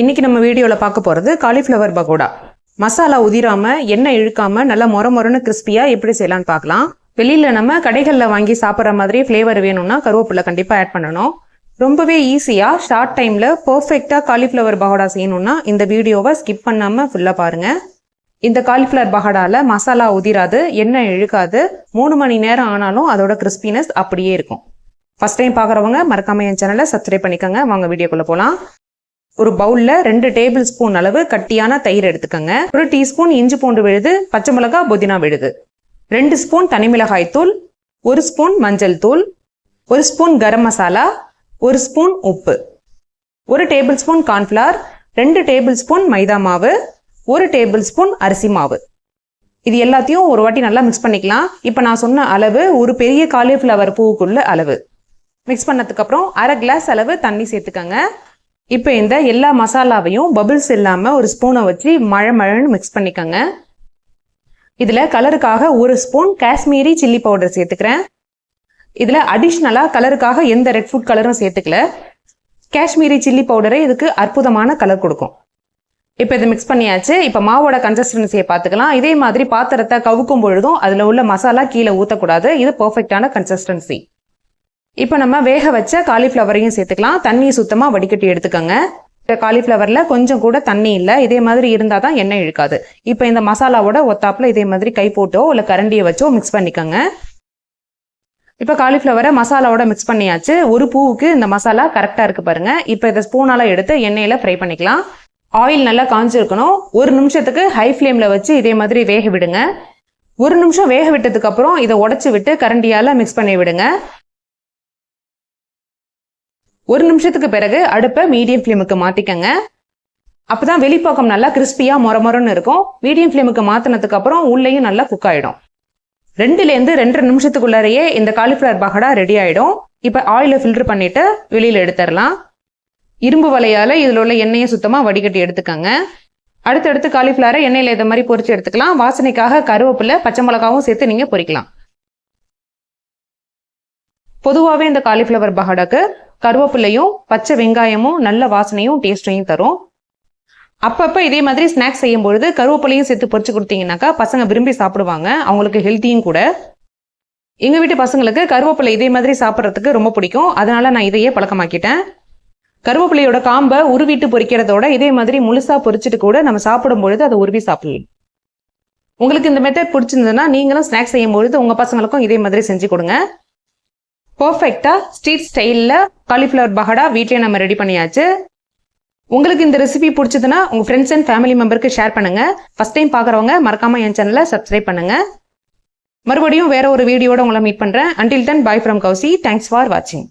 இன்றைக்கி நம்ம வீடியோவில் பார்க்க போகிறது காலிஃப்ளவர் பகோடா மசாலா உதிராமல் எண்ணெய் இழுக்காமல் நல்லா மொர மொரன்னு கிறிஸ்பியாக எப்படி செய்யலாம்னு பார்க்கலாம். வெளியில் நம்ம கடைகளில் வாங்கி சாப்பிட்ற மாதிரி ஃப்ளேவர் வேணும்னா கருவேப்பிலை கண்டிப்பாக ஆட் பண்ணணும். ரொம்பவே ஈஸியாக ஷார்ட் டைமில் பர்ஃபெக்டாக காலிஃப்ளவர் பகோடா செய்யணும்னா இந்த வீடியோவை ஸ்கிப் பண்ணாமல் ஃபுல்லாக பாருங்கள் இந்த காலிஃப்ளவர் பகோடாவில் மசாலா உதிராது எண்ணெய் இழுக்காது. மூணு மணி நேரம் ஆனாலும் அதோட கிறிஸ்பினஸ் அப்படியே இருக்கும். ஃபர்ஸ்ட் டைம் பார்க்குறவங்க மறக்காமல் என் சேனலை சப்ஸ்கிரைப் பண்ணிக்கோங்க. வாங்க வீடியோக்குள்ளே போகலாம் ஒரு பவுல்ல ரெண்டு டேபிள் ஸ்பூன் அளவு கட்டியான தயிர் எடுத்துக்கோங்க. ஒரு டீஸ்பூன் இஞ்சி பூண்டு விழுது பச்சை மிளகா புதினா விழுது. ரெண்டு ஸ்பூன் தனிமிளகாய் தூள் ஒரு ஸ்பூன் மஞ்சள் தூள் ஒரு ஸ்பூன் கரம் மசாலா ஒரு ஸ்பூன் உப்பு. ஒரு டேபிள் ஸ்பூன் கார்ன்ஃப்ளவர் ரெண்டு டேபிள் ஸ்பூன் மைதா மாவு ஒரு டேபிள் ஸ்பூன் அரிசி மாவு. இது எல்லாத்தையும் ஒரு வாட்டி நல்லா மிக்ஸ் பண்ணிக்கலாம். இப்போ நான் சொன்ன அளவு ஒரு பெரிய காலிஃப்ளவர் பூவுக்குள்ள அளவு. மிக்ஸ் பண்ணதுக்கப்புறம் அரை கிளாஸ் அளவு தண்ணி சேர்த்துக்கோங்க. இப்போ இந்த எல்லா மசாலாவையும் பபிள்ஸ் இல்லாமல் ஒரு ஸ்பூனை வச்சு மழை மழைன்னு மிக்ஸ் பண்ணிக்கோங்க. இதில் கலருக்காக ஒரு ஸ்பூன் காஷ்மீரி சில்லி பவுடர் சேர்த்துக்கிறேன். இதில் அடிஷ்னலாக கலருக்காக எந்த ரெட் ஃபுட் கலரும் சேர்த்துக்கல. காஷ்மீரி சில்லி பவுடரே இதுக்கு அற்புதமான கலர் கொடுக்கும். இப்போ இதை மிக்ஸ் பண்ணியாச்சு. இப்போ மாவோட கன்சிஸ்டன்சியை பார்த்துக்கலாம். இதே மாதிரி பாத்திரத்தை கவுக்கும் பொழுதும் அதில் உள்ள மசாலா கீழே ஊற்றக்கூடாது இது பர்ஃபெக்டான கன்சிஸ்டன்சி இப்போ நம்ம வேக வச்ச காலிஃப்ளவரையும் சேர்த்துக்கலாம். தண்ணி சுத்தமாக வடிகட்டி எடுத்துக்கோங்க. காலிஃப்ளவரில் கொஞ்சம் கூட தண்ணி இல்லை. இதே மாதிரி இருந்தால் தான் எண்ணெய் இழுக்காது. இப்போ இந்த மசாலாவோட ஒத்தாப்பில் இதே மாதிரி கை போட்டோ இல்லை கரண்டியை வச்சோ மிக்ஸ் பண்ணிக்கோங்க. இப்போ காலிஃப்ளவரை மசாலாவோட மிக்ஸ் பண்ணியாச்சு. ஒரு பூவுக்கு இந்த மசாலா கரெக்டாக இருக்குது பாருங்கள் இப்போ இதை ஸ்பூனால் எடுத்து எண்ணெயில் ஃப்ரை பண்ணிக்கலாம். ஆயில் நல்லா காஞ்சிருக்கணும். ஒரு நிமிஷத்துக்கு ஹை ஃப்ளேமில் வச்சு இதே மாதிரி வேக விடுங்க. ஒரு நிமிஷம் வேக விட்டதுக்கப்புறம் இதை உடச்சி விட்டு கரண்டியால் மிக்ஸ் பண்ணி விடுங்க. ஒரு நிமிஷத்துக்கு பிறகு அடுப்பை மீடியம் ஃப்ளேமுக்கு மாற்றிக்கங்க அப்போதான் வெளிப்பக்கம் நல்லா கிறிஸ்பியாக மொரமொரன்னு இருக்கும். மீடியம் ஃப்ளேமுக்கு மாற்றினதுக்கு அப்புறம் உள்ளேயும் நல்லா குக் ஆகிடும் ரெண்டுலேருந்து ரெண்டரை நிமிஷத்துக்குள்ளாரையே இந்த காலிஃப்ளவர் பகடா ரெடி ஆகிடும் இப்போ ஆயிலை ஃபில்டர் பண்ணிவிட்டு வெளியில் எடுத்துடலாம். இரும்பு வலையால் இதில் உள்ள எண்ணெயை சுத்தமாக வடிகட்டி எடுத்துக்கோங்க. அடுத்தடுத்து காலிஃப்ளவரை எண்ணெயில் இதை மாதிரி பொறிச்சு எடுத்துக்கலாம். வாசனைக்காக கருவேப்பிலை பச்சை மிளகாவும் சேர்த்து நீங்கள் பொறிக்கலாம். பொதுவாகவே இந்த காலிஃப்ளவர் பகடாக்கு கருவேப்பிலையும் பச்சை வெங்காயமும் நல்ல வாசனையும் டேஸ்ட்டையும் தரும். அப்பப்போ இதே மாதிரி ஸ்நாக்ஸ் செய்யும் பொழுது கருவேப்பிலையும் சேர்த்து பொறிச்சு கொடுத்தீங்கன்னாக்கா பசங்க விரும்பி சாப்பிடுவாங்க. அவங்களுக்கு ஹெல்த்தியும் கூட. எங்கள் வீட்டு பசங்களுக்கு கருவேப்பிலை இதே மாதிரி சாப்பிட்றதுக்கு ரொம்ப பிடிக்கும். அதனால நான் இதையே பழக்கமாக்கிட்டேன். கருவேப்பிலையோட காம்பை உருவிட்டு பொறிக்கிறதோட இதே மாதிரி முழுசாக பொறிச்சிட்டு கூட நம்ம சாப்பிடும் பொழுது அதை உருவி சாப்பிடலாம். உங்களுக்கு இந்த மெத்தட் பிடிச்சிருந்ததுன்னா நீங்களும் ஸ்நாக்ஸ் செய்யும் பொழுது உங்கள் பசங்களுக்கும் இதே மாதிரி செஞ்சு கொடுங்க. பர்ஃபெக்டாக ஸ்ட்ரீட் ஸ்டைலில் காலிஃப்ளவர் பகடா வீட்லேயே நம்ம ரெடி பண்ணியாச்சு. உங்களுக்கு இந்த ரெசிபி பிடிச்சதுன்னா உங்கள் ஃப்ரெண்ட்ஸ் அண்ட் ஃபேமிலி மெம்பருக்கு ஷேர் பண்ணுங்கள் ஃபஸ்ட் டைம் பார்க்குறவங்க மறக்காமல் என் சேனலை சப்ஸ்கிரைப் பண்ணுங்கள் மறுபடியும் வேற ஒரு வீடியோட உங்களை மீட் பண்ணுறேன் until then bye from Kousi. Thanks for வாட்சிங்